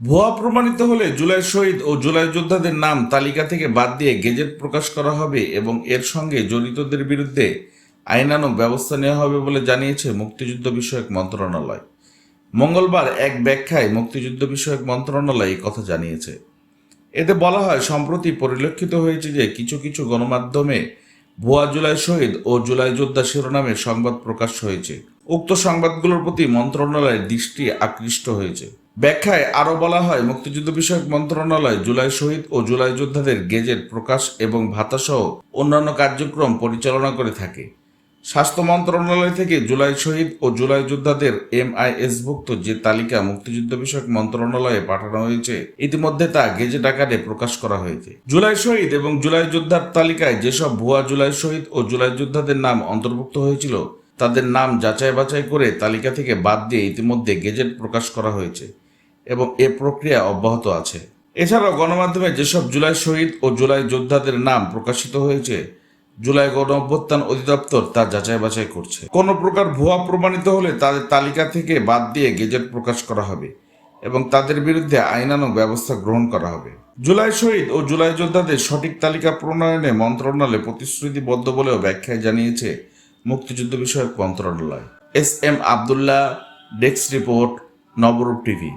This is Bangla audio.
ভুয়া প্রমাণিত হলে জুলাই শহীদ ও জুলাই যোদ্ধাদের নাম তালিকা থেকে বাদ দিয়ে গেজেট প্রকাশ করা হবে এবং এর সঙ্গে জড়িতদের বিরুদ্ধে আইনানুগ ব্যবস্থা নেওয়া হবে বলে জানিয়েছে মুক্তিযুদ্ধ বিষয়ক মন্ত্রণালয়। মঙ্গলবার এক ব্যাখ্যায় মুক্তিযুদ্ধ বিষয়ক মন্ত্রণালয় কথা জানিয়েছে। এতে বলা হয়, সম্প্রতি পরিলক্ষিত হয়েছে যে কিছু কিছু গণমাধ্যমে ভুয়া জুলাই শহীদ ও জুলাই যোদ্ধা শিরোনামে সংবাদ প্রকাশ হয়েছে। উক্ত সংবাদগুলোর প্রতি মন্ত্রণালয়ের দৃষ্টি আকৃষ্ট হয়েছে। ব্যাখ্যায় আরও বলা হয়, মুক্তিযুদ্ধ বিষয়ক মন্ত্রণালয়, জুলাই শহীদ ও জুলাই যোদ্ধাদের গেজেট প্রকাশ এবং ভাতাসহ অন্যান্য কার্যক্রম পরিচালনা করে থাকে। স্বাস্থ্য মন্ত্রণালয় থেকে জুলাই শহীদ ও জুলাই যোদ্ধাদের এমআইএসভুক্ত যে তালিকা মুক্তিযুদ্ধ বিষয়ক মন্ত্রণালয়ে পাঠানো হয়েছে, ইতিমধ্যে তা গেজেট আকারে প্রকাশ করা হয়েছে। জুলাই শহীদ এবং জুলাই যোদ্ধার তালিকায় যেসব ভুয়া জুলাই শহীদ ও জুলাই যোদ্ধাদের নাম অন্তর্ভুক্ত হয়েছিল, তাদের নাম যাচাই বাছাই করে তালিকা থেকে বাদ দিয়ে ইতিমধ্যে গেজেট প্রকাশ করা হয়েছে। এবং এ প্রক্রিয়া অব্যাহত আছে। এছাড়াও গণমাধ্যমে যেসব জুলাই শহীদ ও জুলাই যোদ্ধাদের নাম প্রকাশিত হয়েছে, জুলাই গণ অভ্যুত্থান অধিদপ্তর তা যাচাই বাছাই করছে। কোনো প্রকার ভুয়া প্রমাণিত হলে তাদের তালিকা থেকে বাদ দিয়ে গেজেট প্রকাশ করা হবে এবং তাদের বিরুদ্ধে আইনানুগ ব্যবস্থা গ্রহণ করা হবে। জুলাই শহীদ ও জুলাই যোদ্ধাদের সঠিক তালিকা প্রণয়নে মন্ত্রণালয় প্রতিশ্রুতিবদ্ধ বলেও ব্যাখ্যায় জানিয়েছে মুক্তিযুদ্ধ বিষয়ক মন্ত্রণালয়। S M Abdullah, desk report, Nabarup TV.